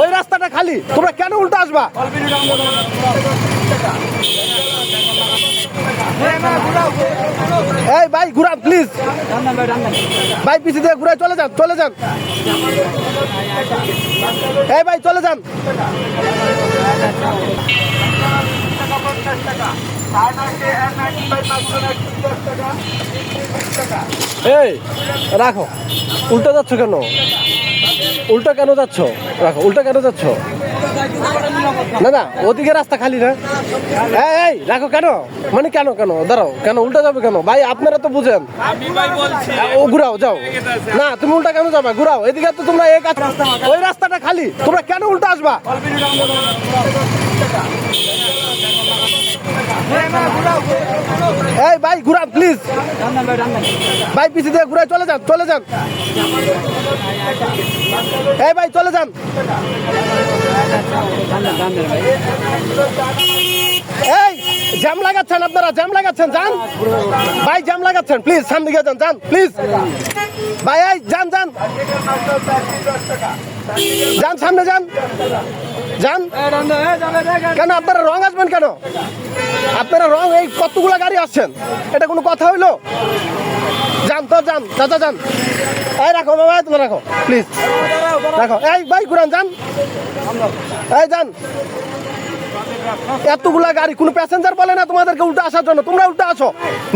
ওই রাস্তাটা খালি। তোমরা কেন উল্টো আসবা? এই ভাই ঘুরান প্লিজ ভাই পিছিয়ে দিয়ে ঘুরে চলে যান চলে যান। এই ভাই, চলে যান। এই, রাখো। উল্টো যাচ্ছ কেন? উল্টো কেন যাচ্ছ? রাখো উল্টো কেন যাচ্ছ? না না ওদিকে রাস্তা খালি না। এই, রাখো কেন? মানে কেন কেন? দাঁড়াও কেন উল্টা যাবে কেন? ভাই আপনারা তো বুঝেন। ও ঘুরাও যাও। না তুমি উল্টা কেন যাবে? ঘুরাও এদিকে তো তোমরা এক ওই রাস্তাটা খালি। তোমরা কেন উল্টা আসবা? এই ভাই ঘুরান প্লিজ ভাই পিছিয়ে দিয়ে ঘুরে চলে যান চলে যান। এই ভাই, চলে যান। এই, জ্যাম লাগাচ্ছেন আপনারা, জ্যাম লাগাচ্ছেন, যান। ভাই, জ্যাম লাগাচ্ছেন প্লিজ সামনে গিয়ে যান যান প্লিজ ভাই যান যান। যান, সামনে যান। যান। কেন, আপনারা রং আসবেন কেন? আপনারা রং এই কতগুলো গাড়ি আসছেন? এটা কোনো কথা হইল? যান তো, যান। চাচা, যান। এই রাখো, বাবা তোমরা রাখো। প্লিজ রাখো। এই ভাই, ঘুরান, যান। এই, যান। এতগুলা গাড়ি, কোনো প্যাসেঞ্জার বলে না তোমাদেরকে উল্টো আসার জন্য। তোমরা উল্টো আসো।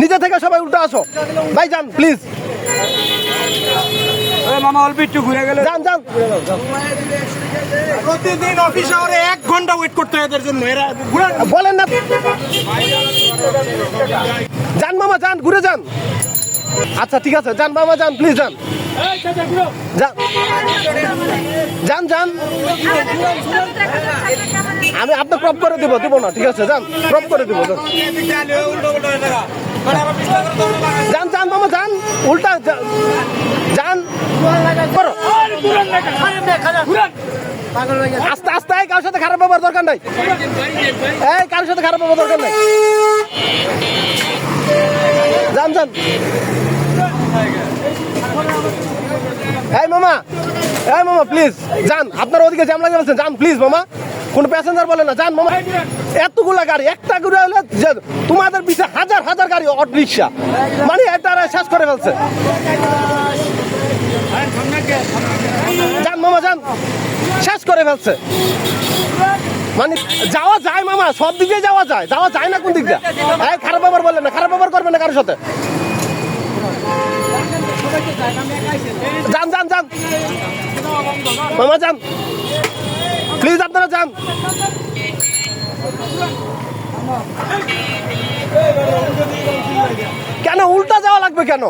নিজে থেকে সবাই উল্টো আসো। ভাই, যান প্লিজ মামা অল্প একটু ঘুরে গেলে যান যান। প্রতিদিন অফিস আওয়ারে এক ঘণ্টা ওয়েট করতে হয় এদের জন্য। এরা ঘুরে বলেন না। যান মামা যান ঘুরে যান। আচ্ছা ঠিক আছে। যান মামা যান প্লিজ যান। যান। যান আমি আপনার ক্রপ করে দিব দিব না ঠিক আছে যান। ক্রপ করে দিব যান। যান মামা যান। উল্টা যা- যান করো। আস্তে আস্তে এই কারোর সাথে খারাপ ব্যবহার দরকার নাই। এই কারোর সাথে খারাপ ব্যবহার দরকার নাই। যান যান। এই মামা এই মামা প্লিজ যান। আপনার ওদিকে জ্যাম লাগে বলছেন যান প্লিজ মামা। কোন প্যাসেঞ্জার বলে না। যান মামা। এতগুলা গাড়ি একটা করে হলে তোমাদের পিছিয়ে হাজার হাজার গাড়ি অটো রিক্সা মানে এটা শেষ করে ফেলছে যান মামা যান শেষ করে ফেলছে। মানে যাওয়া যায় মামা, সব দিকে যাওয়া যায়। যাওয়া যায় না কোন দিক দিয়ে? খারাপ ব্যবহার বললেন না, খারাপ ব্যবহার করবেন না কারোর সাথে। যান যান যান। মামা, যান। প্লিজ আপনারা যান। কেন, উল্টা যাওয়া লাগবে কেন?